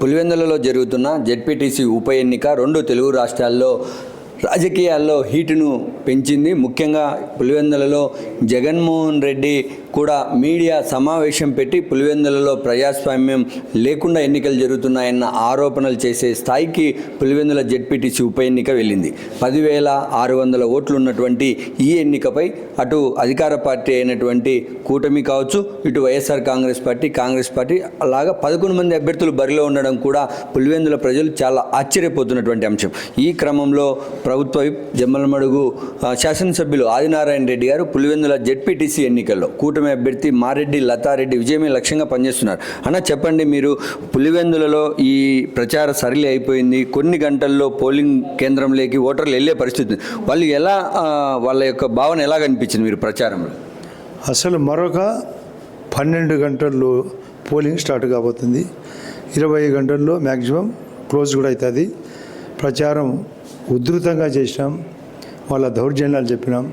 పులివెందులలో జరుగుతున్న జెడ్పీటీసీ ఉప ఎన్నిక రెండు తెలుగు రాష్ట్రాల్లో రాజకీయాల్లో హీటును పెంచింది. ముఖ్యంగా పులివెందులలో జగన్మోహన్ రెడ్డి కూడా మీడియా సమావేశం పెట్టి పులివెందులలో ప్రజాస్వామ్యం లేకుండా ఎన్నికలు జరుగుతున్నాయన్న ఆరోపణలు చేసే స్థాయికి పులివెందుల జెడ్పీటీసీ ఉప ఎన్నిక వెళ్ళింది. పదివేల ఆరు వందల ఓట్లు ఉన్నటువంటి ఈ ఎన్నికపై అటు అధికార పార్టీ అయినటువంటి కూటమి కావచ్చు ఇటు YSR Congress party Congress party అలాగా పదకొండు మంది అభ్యర్థులు బరిలో ఉండడం కూడా పులివెందుల ప్రజలు చాలా ఆశ్చర్యపోతున్నటువంటి అంశం. ఈ క్రమంలో ప్రభుత్వ జమ్మలమడుగు శాసనసభ్యులు ఆదినారాయణ రెడ్డి గారు పులివెందుల జెడ్పీటీసీ ఎన్నికల్లో కూటమి అభ్యర్థి మారెడ్డి లతారెడ్డి విజయమే లక్ష్యంగా పనిచేస్తున్నారు. అన్న చెప్పండి మీరు పులివెందులలో ఈ ప్రచార సరళి అయిపోయింది. కొన్ని గంటల్లో పోలింగ్ కేంద్రంలోకి ఓటర్లు వెళ్ళే పరిస్థితి వాళ్ళు ఎలా వాళ్ళ యొక్క భావన ఎలా కనిపించింది మీరు ప్రచారంలో? అసలు మరొక పన్నెండు గంటల్లో పోలింగ్ స్టార్ట్ కాబోతుంది. ఇరవై గంటల్లో మ్యాక్సిమం క్లోజ్ కూడా అవుతుంది. ప్రచారం ఉధృతంగా చేసినాం. వాళ్ళ దౌర్జన్యాలు చెప్పినాం.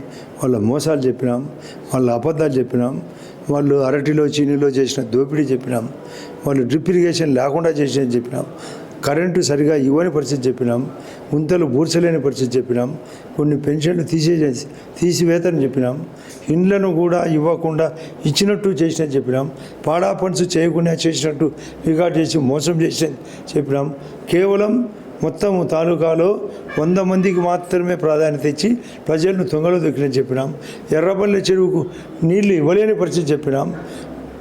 వాళ్ళ మోసాలు చెప్పినాం. వాళ్ళ అబద్ధాలు చెప్పినాం. వాళ్ళు అరటిలో చీనిలో చేసిన దోపిడీ చెప్పినాం. వాళ్ళు డ్రిప్ ఇరిగేషన్ లేకుండా చేసినది చెప్పినాం. కరెంటు సరిగా ఇవ్వని పరిస్థితి చెప్పినాం. ముంతలు బూర్చలేని పరిస్థితి చెప్పినాం. కొన్ని పెన్షన్లు తీసే తీసివేతని చెప్పినాం. ఇండ్లను కూడా ఇవ్వకుండా ఇచ్చినట్టు చేసిన చెప్పినాం. పాడా పనులు చేయకుండా చేసినట్టు రికార్డ్ చేసి మోసం చేసిన చెప్పినాం. కేవలం మొత్తం తాలూకాలో వంద మందికి మాత్రమే ప్రాధాన్యత ఇచ్చి ప్రజలను తొంగలో దొక్కినని చెప్పినాం. ఎర్రపల్లి చెరువుకు నీళ్ళు ఇవ్వలేని పరిస్థితి చెప్పినాం.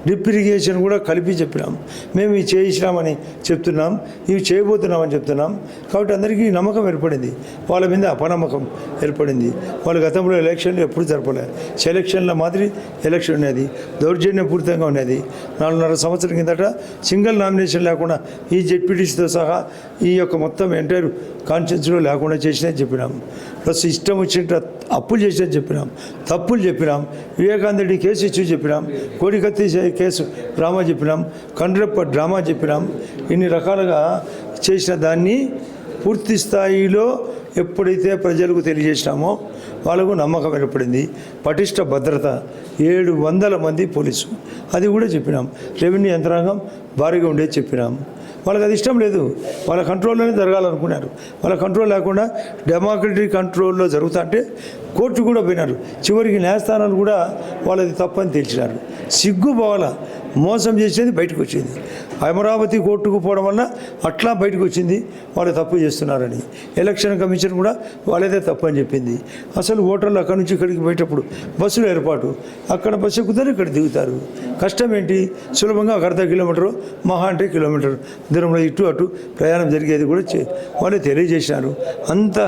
డ్రిప్ ఇరిగేషన్ కూడా కలిపి చెప్పినాం మేము ఇవి చేయించినామని చెప్తున్నాం. ఇవి చేయబోతున్నామని చెప్తున్నాం. కాబట్టి అందరికీ నమ్మకం ఏర్పడింది. వాళ్ళ మీద అపనమ్మకం ఏర్పడింది. వాళ్ళు గతంలో ఎలక్షన్లు ఎప్పుడు జరపలేదు సెలక్షన్ల మాదిరి ఎలక్షన్ ఉన్నది. దౌర్జన్యపూరితంగా ఉన్నది. నాలుగున్నర సంవత్సరం కిందట సింగిల్ నామినేషన్ లేకుండా ఈ జెడ్పీటీసీతో సహా ఈ యొక్క మొత్తం ఎంటైర్ కాన్షియన్స్లో లేకుండా చేసినది చెప్పినాం ప్లస్ ఇష్టం వచ్చినట్టు అప్పులు చేసినది చెప్పినాం తప్పులు చెప్పినాం వివేకానంద కేసు ఇచ్చి చెప్పినాం కోడికత్తి కేసు డ్రామా చెప్పినాం కండ్రెప్ప డ్రామా చెప్పినాం. ఇన్ని రకాలుగా చేసిన దాన్ని పూర్తి స్థాయిలో ఎప్పుడైతే ప్రజలకు తెలియజేసినామో వాళ్ళకు నమ్మకం ఏర్పడింది. పటిష్ట భద్రత ఏడు వందల మంది పోలీసు అది కూడా చెప్పినాం. రెవెన్యూ యంత్రాంగం భారీగా ఉండేది చెప్పినాం వాళ్ళకి అది ఇష్టం లేదు. వాళ్ళ కంట్రోల్లోనే జరగాలనుకున్నారు. వాళ్ళ కంట్రోల్ లేకుండా డెమోక్రటిక్ కంట్రోల్లో జరుగుతా అంటే కోర్టు కూడా పోయినారు. చివరికి న్యాయస్థానాలు కూడా వాళ్ళది తప్పని తేల్చినారు. సిగ్గు పోవాల. మోసం చేసేది బయటకు వచ్చింది అమరావతి కోర్టుకు పోవడం వల్ల అట్లా బయటకు వచ్చింది వాళ్ళు తప్పు చేస్తున్నారని. ఎలక్షన్ కమిషన్ కూడా వాళ్ళదే తప్పు అని చెప్పింది. అసలు ఓటర్లు అక్కడి నుంచి ఇక్కడికి పోయేటప్పుడు బస్సులు ఏర్పాటు. అక్కడ బస్సు ఎక్కుతారు ఇక్కడ దిగుతారు. కష్టం ఏంటి? సులభంగా ఒక అర్ధ కిలోమీటరు మహా అంటే కిలోమీటర్. దూరంలో ఇటు అటు ప్రయాణం జరిగేది కూడా చే- వాళ్ళు తెలియజేశారు అంత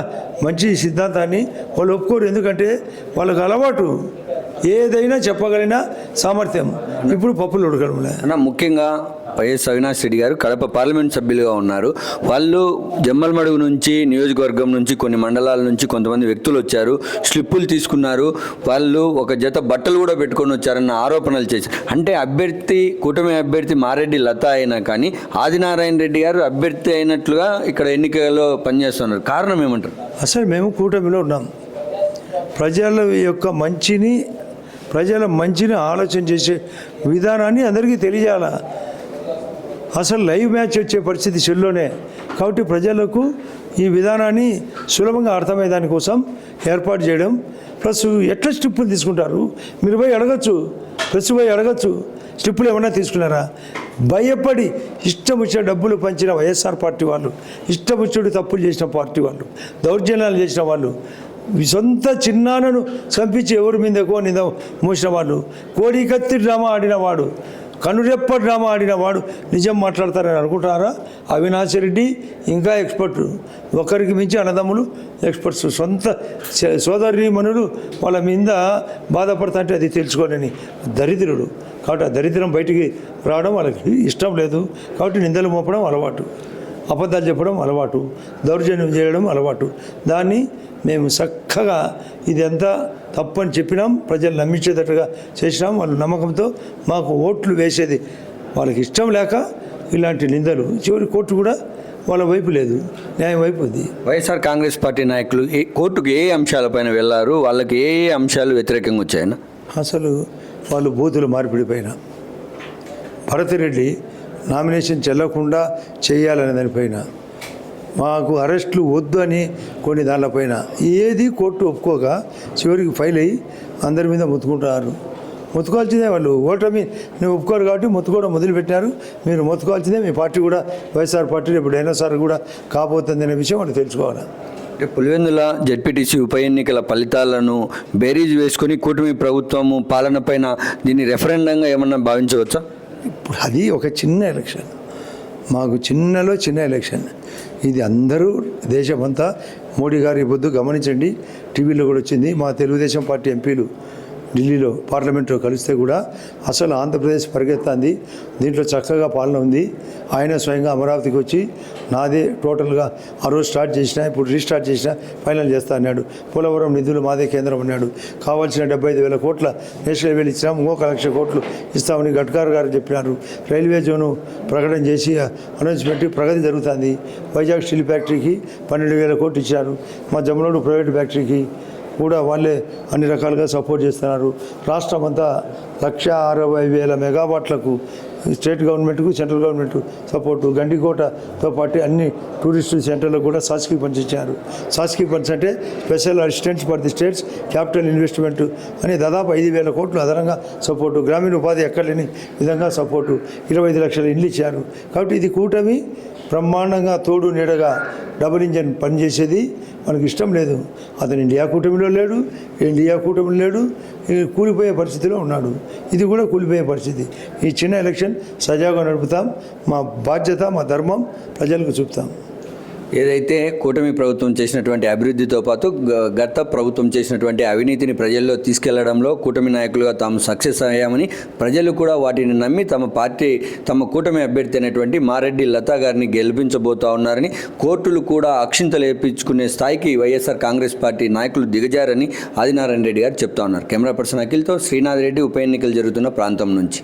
మంచి సిద్ధాంతాన్ని వాళ్ళు ఒప్పుకోరు. ఎందుకంటే వాళ్ళకి అలవాటు ఏదైనా చెప్పగలిగిన సామర్థ్యం. ఇప్పుడు పప్పులు ఉడకడం అన్న ముఖ్యంగా వైఎస్ అవినాష్ రెడ్డి గారు కడప పార్లమెంట్ సభ్యులుగా ఉన్నారు. వాళ్ళు జమ్మలమడుగు నుంచి నియోజకవర్గం నుంచి కొన్ని మండలాల నుంచి కొంతమంది వ్యక్తులు వచ్చారు. స్లిప్పులు తీసుకున్నారు. వాళ్ళు ఒక జత బట్టలు కూడా పెట్టుకొని వచ్చారన్న ఆరోపణలు చేశారు అంటే అభ్యర్థి కూటమి అభ్యర్థి మారెడ్డి లత అయినా కానీ ఆదినారాయణ రెడ్డి గారు అభ్యర్థి అయినట్లుగా ఇక్కడ ఎన్నికల్లో పనిచేస్తున్నారు. కారణం ఏమంటారు? అసలు మేము కూటమిలో ఉన్నాం. ప్రజల యొక్క మంచిని ప్రజల మంచిని ఆలోచన చేసే విధానాన్ని అందరికీ తెలియజేయాల. అసలు లైవ్ మ్యాచ్ వచ్చే పరిస్థితి సెల్లోనే కాబట్టి ప్రజలకు ఈ విధానాన్ని సులభంగా అర్థమయ్యే దానికోసం ఏర్పాటు చేయడం. ప్లస్ ఎట్లా స్టిప్పులు తీసుకుంటారు? మీరు పోయి అడగచ్చు. ప్రెస్ పోయి అడగచ్చు. స్టిప్పులు ఏమన్నా తీసుకున్నారా? భయపడి ఇష్టం వచ్చిన డబ్బులు పంచిన వైఎస్ఆర్ పార్టీ వాళ్ళు ఇష్టం వచ్చినట్టు తప్పులు చేసిన పార్టీ వాళ్ళు దౌర్జన్యాలు చేసిన వాళ్ళు సొంత చిన్నాన్నను చంపించి ఎవరి మీదకో నింద మోసిన వాళ్ళు కోడి కత్తి డ్రామా ఆడినవాడు కనురెప్ప డ్రామా ఆడినవాడు నిజం మాట్లాడతారని అనుకుంటారా అవినాష్ రెడ్డి ఇంకా ఎక్స్పర్ట్. ఒకరికి మించి అన్నదమ్ములు ఎక్స్పర్ట్స్. సొంత స- సోదరి మనులు వాళ్ళ మీద బాధపడతాంటే అది తెలుసుకోలేని దరిద్రుడు. కాబట్టి ఆ దరిద్రం బయటికి రావడం వాళ్ళకి ఇష్టం లేదు. కాబట్టి నిందలు మోపడం అలవాటు. అబద్ధాలు చెప్పడం అలవాటు దౌర్జన్యం చేయడం అలవాటు. దాన్ని మేము చక్కగా ఇదంతా తప్పని చెప్పినాం ప్రజలు నమ్మించేటట్టుగా చేసినాం. వాళ్ళ నమ్మకంతో మాకు ఓట్లు వేసేది. వాళ్ళకి ఇష్టం లేక ఇలాంటి నిందలు. చివరి కోర్టు కూడా వాళ్ళ వైపు లేదు న్యాయం వైపు ఉంది. వైఎస్ఆర్ కాంగ్రెస్ పార్టీ నాయకులు ఏ కోర్టుకు ఏ అంశాలపైన వెళ్ళారు? వాళ్ళకి ఏ ఏ అంశాలు వ్యతిరేకంగా వచ్చాయన్న? అసలు వాళ్ళు బూతులు మార్పిడి పైన భరతిరెడ్డి నామినేషన్ చెల్లకుండా చేయాలనే దానిపైన మాకు అరెస్టులు వద్దు అని కొన్ని దానిపైన ఏది కోర్టు ఒప్పుకోక చివరికి ఫైల్ అయ్యి అందరి మీద మొత్తుకుంటున్నారు. మొత్తుకోవాల్సిందే వాళ్ళు. ఓటమి నువ్వు ఒప్పుకోరు కాబట్టి మొత్తుకోవడం మొదలుపెట్టారు మీరు మొత్తుకోవాల్సిందే. మీ పార్టీ కూడా వైఎస్ఆర్ పార్టీ ఇప్పుడు ఎన్నోసారి కూడా కాబోతుంది అనే విషయం వాళ్ళు తెలుసుకోవాలి. అంటే పులివెందుల జెడ్పీటీసీ ఉప ఎన్నికల ఫలితాలను బేరీజ్ వేసుకొని కూటమి ప్రభుత్వము పాలన పైన దీన్ని రెఫరెండంగా ఏమన్నా భావించవచ్చా? ఇప్పుడు అది ఒక చిన్న ఎలక్షన్. మాకు చిన్నలో చిన్న ఎలక్షన్. ఇది అందరూ దేశమంతా మోడీ గారి పొద్దు గమనించండి. టీవీలో కూడా వచ్చింది. మా తెలుగుదేశం పార్టీ ఎంపీలు ఢిల్లీలో పార్లమెంట్లో కలిస్తే కూడా అసలు ఆంధ్రప్రదేశ్ పరిగెత్తాంది. దీంట్లో చక్కగా పాలన ఉంది. ఆయన స్వయంగా అమరావతికి వచ్చి నాదే టోటల్గా ఆ రోజు స్టార్ట్ చేసిన ఇప్పుడు రీస్టార్ట్ చేసిన ఫైనల్ చేస్తా అన్నాడు. పోలవరం నిధులు మాదే కేంద్రం అన్నాడు. కావాల్సిన డెబ్బై ఐదు వేల కోట్ల నేషనల్ హైవేలు ఇచ్చినాము ఇంకొక లక్ష కోట్లు ఇస్తామని గడ్కర్ గారు చెప్పినారు. రైల్వే జోను ప్రకటన చేసి అనౌన్స్మెంట్ ప్రగతి జరుగుతుంది. వైజాగ్ స్టీల్ ఫ్యాక్టరీకి పన్నెండు వేల కోట్లు ఇచ్చారు మా జమ్మలోడు ప్రైవేట్ ఫ్యాక్టరీకి కూడా వాళ్ళే అన్ని రకాలుగా సపోర్ట్ చేస్తున్నారు. రాష్ట్రం అంతా లక్ష అరవై వేల మెగావాట్లకు స్టేట్ గవర్నమెంట్కు సెంట్రల్ గవర్నమెంట్ సపోర్టు. గండికోటతో పాటు అన్ని టూరిస్ట్ సెంటర్లకు కూడా సాస్కీ ఫండ్స్ ఇచ్చారు. సాస్కీ ఫండ్స్ అంటే special assistants for the states capital investment అని దాదాపు ఐదు వేల కోట్లు అదనంగా సపోర్టు. గ్రామీణ ఉపాధి ఎక్కడ లేని విధంగా సపోర్టు. ఇరవై ఐదు లక్షల ఇండ్లు ఇచ్చారు. కాబట్టి ఇది కూటమి బ్రహ్మాండంగా తోడు నీడగా డబుల్ ఇంజన్ పనిచేసేది. మనకి ఇష్టం లేదు. అతను ఇండియా కూటమిలో లేడు ఇండియా కూటమిలో లేడు కూలిపోయే పరిస్థితిలో ఉన్నాడు. ఇది కూడా కూలిపోయే పరిస్థితి. ఈ చిన్న ఎలక్షన్ సజావుగా నడుపుతాం. మా బాధ్యత మా ధర్మం ప్రజలకు చూపుతాం. ఏదైతే కూటమి ప్రభుత్వం చేసినటువంటి అభివృద్ధితో పాటు గత ప్రభుత్వం చేసినటువంటి అవినీతిని ప్రజల్లో తీసుకెళ్ళడంలో కూటమి నాయకులుగా తాము సక్సెస్ అయ్యామని ప్రజలు కూడా వాటిని నమ్మి తమ పార్టీ తమ కూటమి అభ్యర్థి అయినటువంటి మారెడ్డి లతా గారిని గెలిపించబోతా ఉన్నారని కోర్టులు కూడా అక్షింతలు ఏర్పించుకునే స్థాయికి వైఎస్ఆర్ కాంగ్రెస్ పార్టీ నాయకులు దిగజారని ఆదినారాయణ రెడ్డి గారు చెప్తా ఉన్నారు. కెమెరా పర్సన్ అఖిల్తో శ్రీనాథ్ రెడ్డి ఉప ఎన్నికలు జరుగుతున్న ప్రాంతం నుంచి.